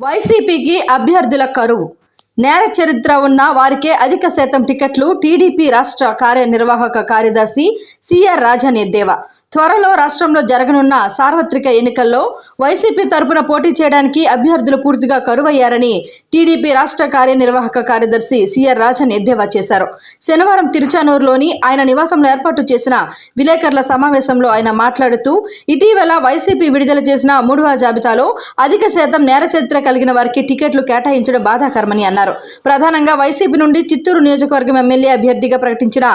వైసీపీకి అభ్యర్థుల కరువు. నేర చరిత్ర ఉన్న వారికే అధిక శాతం టికెట్లు టీడీపీ రాష్ట్ర కార్యనిర్వాహక కార్యదర్శి సిఆర్ రాజన్ ఎద్దేవా త్వరలో రాష్ట్రంలో జరగనున్న సార్వత్రిక ఎన్నికల్లో వైసీపీ తరపున పోటీ చేయడానికి అభ్యర్థులు పూర్తిగా కరువయ్యారని టీడీపీ రాష్ట్ర కార్యనిర్వాహక కార్యదర్శి సిఆర్ రాజన్ ఎద్దేవా చేశారు. శనివారం తిరుచానూరులోని ఆయన నివాసంలో ఏర్పాటు చేసిన విలేకరుల సమావేశంలో ఆయన మాట్లాడుతూ ఇటీవల వైసీపీ విడుదల చేసిన మూడవ జాబితాలో అధిక శాతం నేర చరిత్ర కలిగిన వారికి టికెట్లు కేటాయించడం బాధాకరమని అన్నారు. ప్రధానంగా వైసీపీ నుండి చిత్తూరు నియోజకవర్గం ఎమ్మెల్యే అభ్యర్థిగా ప్రకటించిన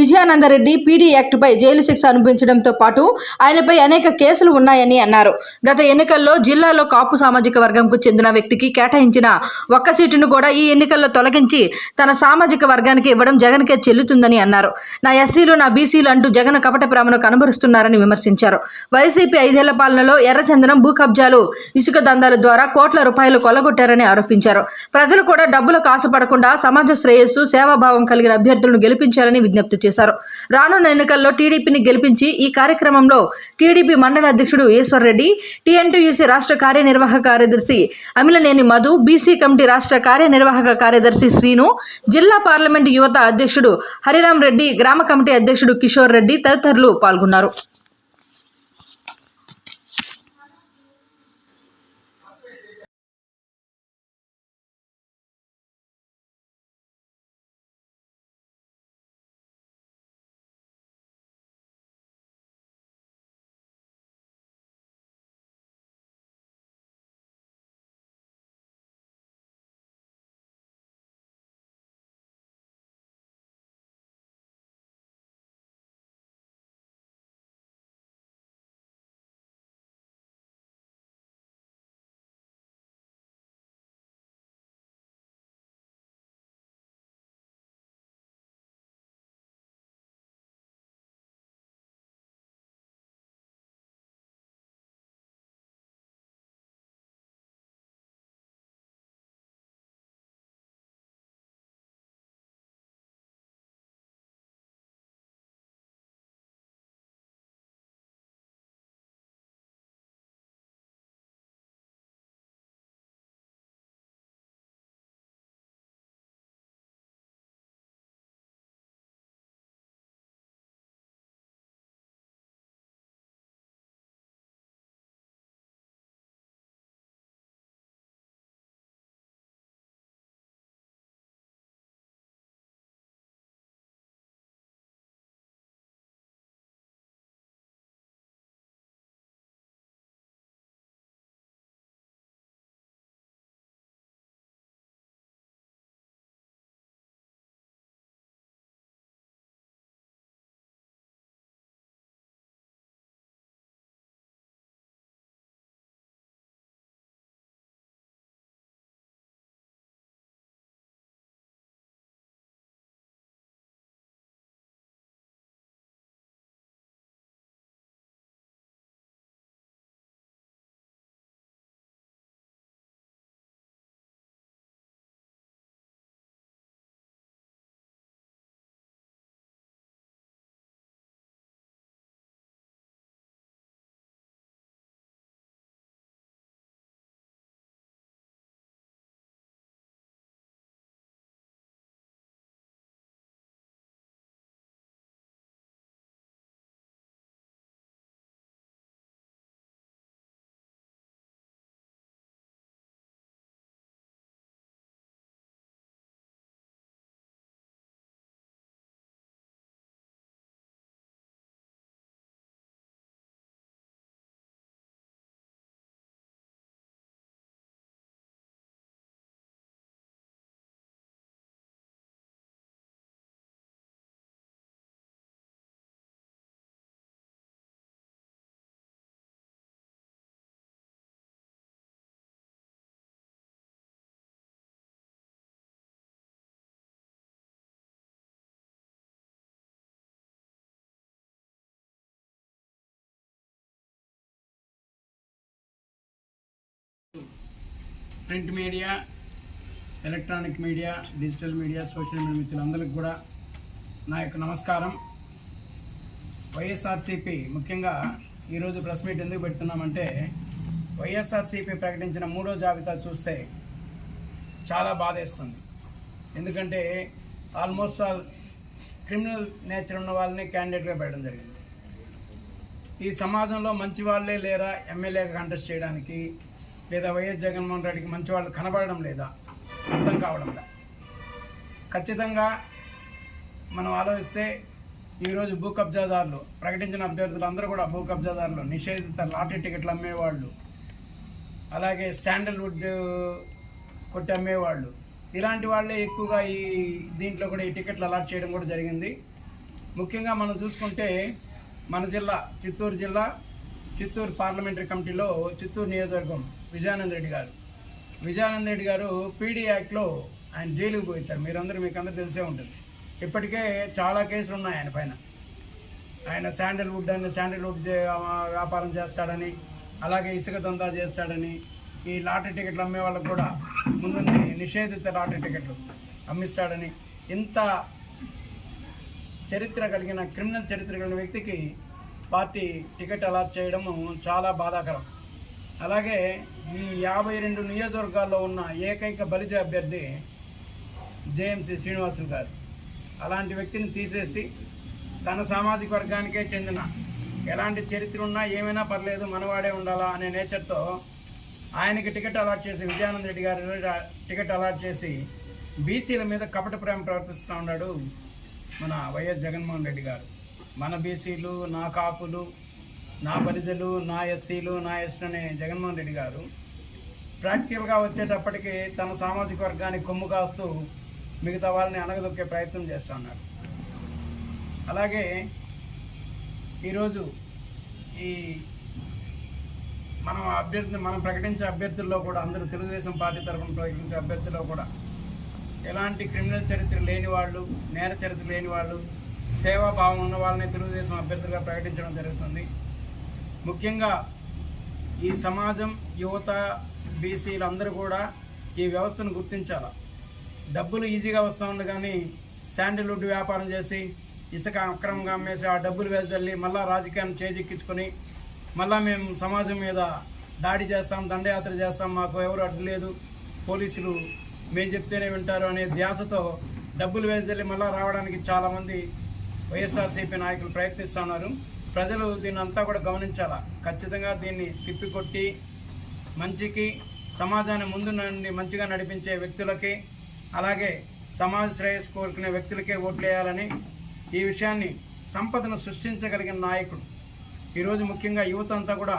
విజయానందరెడ్డి పీడీ యాక్ట్పై జైలు శిక్ష అనుభవించడంతో పాటు ఆయనపై అనేక కేసులు ఉన్నాయని అన్నారు. గత ఎన్నికల్లో జిల్లాలో కాపు సామాజిక వర్గంకు చెందిన వ్యక్తికి కేటాయించిన ఒక్క సీటును కూడా ఈ ఎన్నికల్లో తొలగించి తన సామాజిక వర్గానికి ఇవ్వడం జగన్కే చెల్లుతుందని అన్నారు. నా ఎస్సీలు నా బీసీలు అంటూ జగన్ కపట ప్రేమను కనబరుస్తున్నారని విమర్శించారు. వైసీపీ ఐదేళ్ళ పాలనలో ఎర్రచందనం భూ కబ్జాలు ఇసుక దందాల ద్వారా కోట్ల రూపాయలు కొల్లగొట్టారని ఆరోపించారు. ప్రజలు కూడా డబ్బులకు ఆశపడకుండా సమాజ శ్రేయస్సు సేవాభావం కలిగిన అభ్యర్థులను గెలిపించాలని విజ్ఞప్తి చేశారు. రానున్న ఎన్నికల్లో టీడీపీని గెలిపించి ఈ కార్యక్రమంలో టీడీపీ మండల అధ్యక్షుడు ఈశ్వర్ రెడ్డి టీఎన్టీయూసీ రాష్ట్ర కార్యనిర్వాహక కార్యదర్శి అమిలనేని మధు బీసీ కమిటీ రాష్ట్ర కార్యనిర్వాహక కార్యదర్శి శ్రీను జిల్లా పార్లమెంటు యువత అధ్యక్షుడు హరిరామ్ రెడ్డి గ్రామ కమిటీ అధ్యక్షుడు కిషోర్ రెడ్డి తదితరులు పాల్గొన్నారు. Print media electronic media digital media social media మిత్రులందరికీ కూడా నా యొక్క నమస్కారం. వైఎస్ఆర్సీపీ ముఖ్యంగా ఈరోజు ప్రెస్ మీట్ ఎందుకు పెడుతున్నామంటే వైఎస్ఆర్సీపీ ప్రకటించిన మూడో జాబితా చూస్తే చాలా బాధేస్తుంది. ఎందుకంటే ఆల్మోస్ట్ ఆల్ క్రిమినల్ నేచర్ ఉన్న వాళ్ళని క్యాండిడేట్గా పెట్టడం జరిగింది. ఈ సమాజంలో మంచి వాళ్ళే లేరా ఎమ్మెల్యేగా కంటెస్ట్ చేయడానికి లేదా వైఎస్ జగన్మోహన్ రెడ్డికి మంచి వాళ్ళు కనబడడం లేదా? అర్థం కావడం ఖచ్చితంగా మనం ఆలోచిస్తే ఈరోజు భూ కబ్జాదారులు ప్రకటించిన అభ్యర్థులు అందరూ కూడా భూ కబ్జాదారులు నిషేధిత లాటరీ టికెట్లు అమ్మేవాళ్ళు అలాగే శాండల్వుడ్ కొట్టి అమ్మేవాళ్ళు. ఇలాంటి వాళ్ళే ఎక్కువగా ఈ దీంట్లో కూడా ఈ టికెట్లు అలాట్ చేయడం కూడా జరిగింది. ముఖ్యంగా మనం చూసుకుంటే మన జిల్లా చిత్తూరు జిల్లా చిత్తూరు పార్లమెంటరీ కమిటీలో చిత్తూరు నియోజకవర్గం విజయానంద రెడ్డి గారు. విజయానంద రెడ్డి గారు పీడీ యాక్ట్లో ఆయన జైలుకు పోయించారు మీరందరూ మీకు అందరూ తెలిసే ఉంటుంది. ఇప్పటికే చాలా కేసులు ఉన్నాయి ఆయన పైన. ఆయన శాండల్వుడ్ అని శాండల్వుడ్ చే- వ్యాపారం చేస్తాడని అలాగే ఇసుక దందా చేస్తాడని ఈ లాటరీ టికెట్లు అమ్మే వాళ్ళకు కూడా ముందుంది నిషేధిత లాటరీ టికెట్లు అమ్మిస్తాడని ఇంత చరిత్ర కలిగిన క్రిమినల్ చరిత్ర కలిగిన వ్యక్తికి పార్టీ టికెట్ అలాట్ చేయడము చాలా బాధాకరం. అలాగే ఈ యాభై రెండు నియోజకవర్గాల్లో ఉన్న ఏకైక బలిజ అభ్యర్థి జేఎంసీ శ్రీనివాసులు గారు. అలాంటి వ్యక్తిని తీసేసి తన సామాజిక వర్గానికే చెందిన ఎలాంటి చరిత్ర ఉన్నా ఏమైనా పర్లేదు మనవాడే ఉండాలా అనే నేచర్తో ఆయనకి టికెట్ అలాట్ చేసి విజయానంద రెడ్డి గారు టికెట్ అలాట్ చేసి బీసీల మీద కపట ప్రేమ ప్రవర్తిస్తూ ఉన్నాడు మన వైఎస్ జగన్మోహన్ రెడ్డి గారు. మన బీసీలు నా కాపులు నా బలిజలు నా ఎస్సీలు నా ఎస్టీ అనే జగన్మోహన్ రెడ్డి గారు ప్రాక్టికల్గా వచ్చేటప్పటికి తన సామాజిక వర్గానికి కొమ్ము కాస్తూ మిగతా వాళ్ళని అనగదొక్కే ప్రయత్నం చేస్తూ ఉన్నారు. అలాగే ఈరోజు ఈ మనం అభ్యర్థి మనం ప్రకటించే అభ్యర్థుల్లో కూడా అందరూ తెలుగుదేశం పార్టీ తరఫున ప్రకటించే అభ్యర్థుల్లో కూడా ఎలాంటి క్రిమినల్ చరిత్ర లేని వాళ్ళు నేర చరిత్ర లేని వాళ్ళు సేవాభావం ఉన్న వాళ్ళని తెలుగుదేశం అభ్యర్థులుగా ప్రకటించడం జరుగుతుంది. ముఖ్యంగా ఈ సమాజం యువత బీసీలు అందరూ కూడా ఈ వ్యవస్థను గుర్తించాలి. డబ్బులు ఈజీగా వస్తూ ఉంది కానీ శాండిల్వుడ్ వ్యాపారం చేసి ఇసుక అక్రమంగా అమ్మేసి ఆ డబ్బులు వేసల్లి మళ్ళా రాజకీయాన్ని చేజెక్కించుకొని మళ్ళా మేము సమాజం మీద దాడి చేస్తాం దండయాత్ర చేస్తాం మాకు ఎవరు అడ్డు లేదు. పోలీసులు మేము చెప్తేనే వింటారు అనే ధ్యాసతో డబ్బులు వేసల్లి మళ్ళా రావడానికి చాలామంది వైఎస్ఆర్సీపీ నాయకులు ప్రయత్నిస్తున్నారు ప్రజలు దీన్ని అంతా కూడా గమనించాలా? ఖచ్చితంగా దీన్ని తిప్పికొట్టి మంచికి సమాజాన్ని ముందు నుండి మంచిగా నడిపించే వ్యక్తులకి అలాగే సమాజ శ్రేయస్సు కోరుకునే వ్యక్తులకే ఓట్లేయాలని ఈ విషయాన్ని సంపదను సృష్టించగలిగిన నాయకుడు. ఈరోజు ముఖ్యంగా యువత అంతా కూడా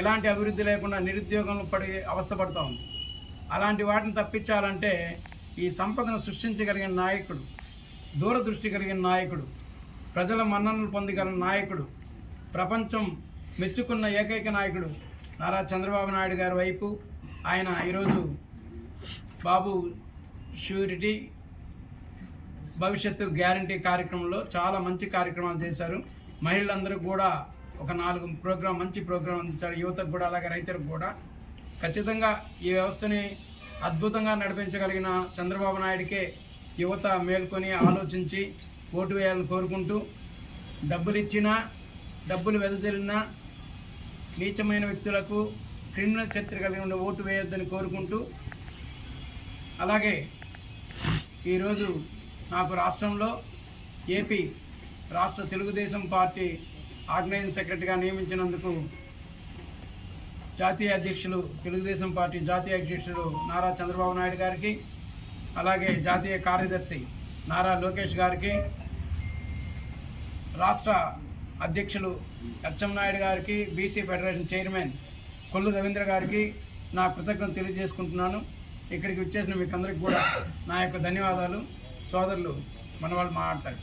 ఎలాంటి అభివృద్ధి లేకుండా నిరుద్యోగంలో పడి అవస్థపడుతూ ఉంది. అలాంటి వాటిని తప్పించాలంటే ఈ సంపదను సృష్టించగలిగిన నాయకుడు దూరదృష్టి కలిగిన నాయకుడు ప్రజల మన్ననలు పొందగల నాయకుడు ప్రపంచం మెచ్చుకున్న ఏకైక నాయకుడు నారా చంద్రబాబు నాయుడు గారి వైపు ఆయన ఈరోజు బాబు షూరిటీ భవిష్యత్తు గ్యారంటీ కార్యక్రమంలో చాలా మంచి కార్యక్రమాలు చేశారు. మహిళలందరూ కూడా ఒక నాలుగు ప్రోగ్రాం మంచి ప్రోగ్రాం అందించారు. యువతకు కూడా అలాగే రైతులకు కూడా. ఖచ్చితంగా ఈ వ్యవస్థని అద్భుతంగా నడిపించగలిగిన చంద్రబాబు నాయుడికే యువత మేల్కొని ఆలోచించి ఓటు వేయాలని కోరుకుంటూ డబ్బులు ఇచ్చినా డబ్బులు వెదజల్లినా నీచమైన వ్యక్తులకు క్రిమినల్ చరిత్ర కలిగి ఉన్న ఓటు వేయొద్దని కోరుకుంటూ అలాగే ఈరోజు నాకు రాష్ట్రంలో ఏపీ రాష్ట్ర తెలుగుదేశం పార్టీ ఆర్గనైజింగ్ సెక్రటరీగా నియమించినందుకు జాతీయ అధ్యక్షులు తెలుగుదేశం పార్టీ జాతీయ అధ్యక్షులు నారా చంద్రబాబు నాయుడు గారికి అలాగే జాతీయ కార్యదర్శి నారా లోకేష్ గారికి రాష్ట్ర అధ్యక్షులు నాయుడు గారికి BC federation chairman Kollu Ravindra గారికి నా కృతజ్ఞత తెలియజేసుకుంటున్నాను. ఇక్కడికి వచ్చేసిన మీకు అందరికి కూడా నా యొక్క ధన్యవాదాలు. సోదరులు మన వాళ్ళు మాట్లాడతారు.